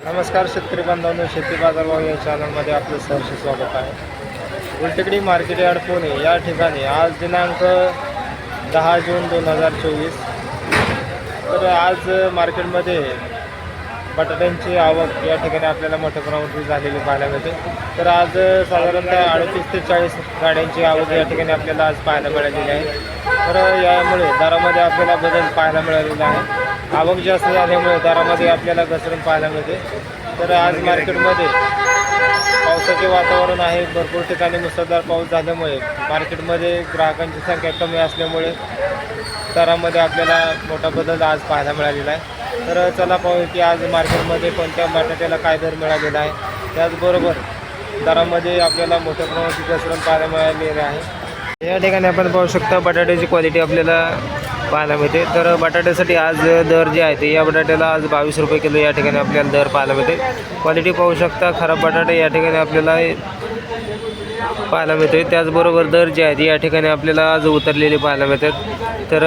नमस्कार शेतकरी बांधवांनो शेती बाजारभाव या चॅनलमध्ये आपलं सहर्ष स्वागत आहे. गुलटेकडी मार्केट यार्ड पुणे या ठिकाणी आज दिनांक दहा जून दोन हजार चोवीस. तर आज मार्केटमध्ये बटाट्यांची आवक या ठिकाणी आपल्याला मोठ्या प्रमाणात झालेली पाहायला मिळते. तर आज साधारणतः अडतीस ते चाळीस गाड्यांची आवक या ठिकाणी आपल्याला आज पाहायला मिळालेली आहे. तर यामुळे दरामध्ये आपल्याला बदल पाहायला मिळालेला आहे. आवक जास्त झाल्यामुळे दरामध्ये आपल्याला घसरण पाहायला मिळते. तर आज मार्केटमध्ये पावसाचे वातावरण आहे. भरपूर ठिकाणी मुसळधार पाऊस झाल्यामुळे मार्केटमध्ये ग्राहकांची संख्या कमी असल्यामुळे दरामध्ये आपल्याला मोठा बदल आज पाहायला मिळालेला आहे. तर चला पाहू की आज मार्केटमध्ये कोणत्या बटाट्याला काय दर मिळालेला आहे. त्याचबरोबर दरामध्ये आपल्याला मोठ्या प्रमाणात घसरण पाहायला मिळालेले आहे. या ठिकाणी आपण पाहू शकता बटाट्याची क्वालिटी आपल्याला पाहायला मिळते. तर बटाट्यासाठी आज दर जे आहे ते या बटाट्याला आज बावीस रुपये किलो या ठिकाणी आपल्याला दर पाहायला मिळते. क्वालिटी पाहू शकता खराब बटाटे या ठिकाणी आपल्याला पाहायला मिळते त्याचबरोबर दर जे आहेत या ठिकाणी आपल्याला आज उतरलेले पाहायला मिळतात. तर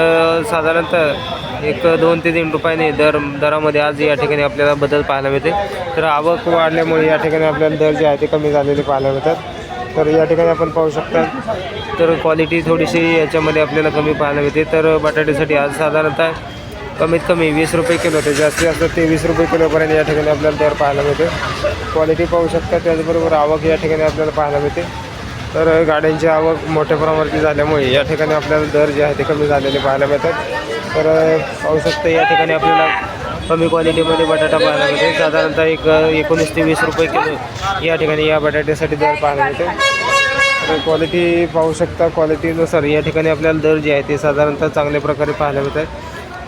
साधारणतः एक दोन ते तीन रुपयाने दर दरामध्ये आज या ठिकाणी आपल्याला बदल पाहायला मिळते. तर आवक वाढल्यामुळे या ठिकाणी आपल्याला दर जे आहे ते कमी झालेले पाहायला मिळतात. तर या ठिकाणी आपण पाहू शकता तर क्वालिटी थोडीशी याच्यामध्ये आपल्याला कमी पाहायला मिळते. तर बटाट्यासाठी आज साधारणतः कमीत कमी वीस रुपये किलो ते जास्तीत जास्त तेवीस रुपये किलोपर्यंत या ठिकाणी आपल्याला दर पाहायला मिळते. क्वालिटी पाहू शकता त्याचबरोबर आवक या ठिकाणी आपल्याला पाहायला मिळते. तर गाड्यांची आवक मोठ्या प्रमाणावरती झाल्यामुळे या ठिकाणी आपल्याला दर जे आहे ते कमी झालेले पाहायला मिळतात. तर पाहू शकतो या ठिकाणी आपल्याला कमी क्वालिटीमध्ये बटाटा पाहायला मिळते. साधारणतः एक एकोणीस ते वीस रुपये किलो या ठिकाणी या बटाट्यासाठी दर पाहायला मिळतो. तर क्वालिटी पाहू शकता. क्वालिटीनुसार या ठिकाणी आपल्याला दर जे आहे ते साधारणतः चांगल्या प्रकारे पाहायला मिळतात.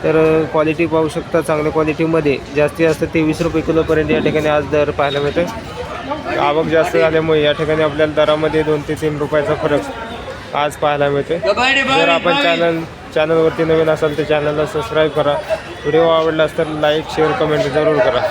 तर क्वालिटी पाहू शकता. चांगल्या क्वालिटीमध्ये जास्तीत जास्त तेवीस रुपये किलोपर्यंत या ठिकाणी आज दर पाहायला मिळतं आवक जास्त झाल्यामुळे या ठिकाणी आपल्याला दरामध्ये दोन ते तीन रुपयाचा फरक आज पाहायला मिळतो जर आपण चॅनल चॅनलवरती नवीन असाल तर चॅनलला सबस्क्राईब करा. व्हिडिओ आवडला तर लाईक शेअर कमेंट जरूर करा.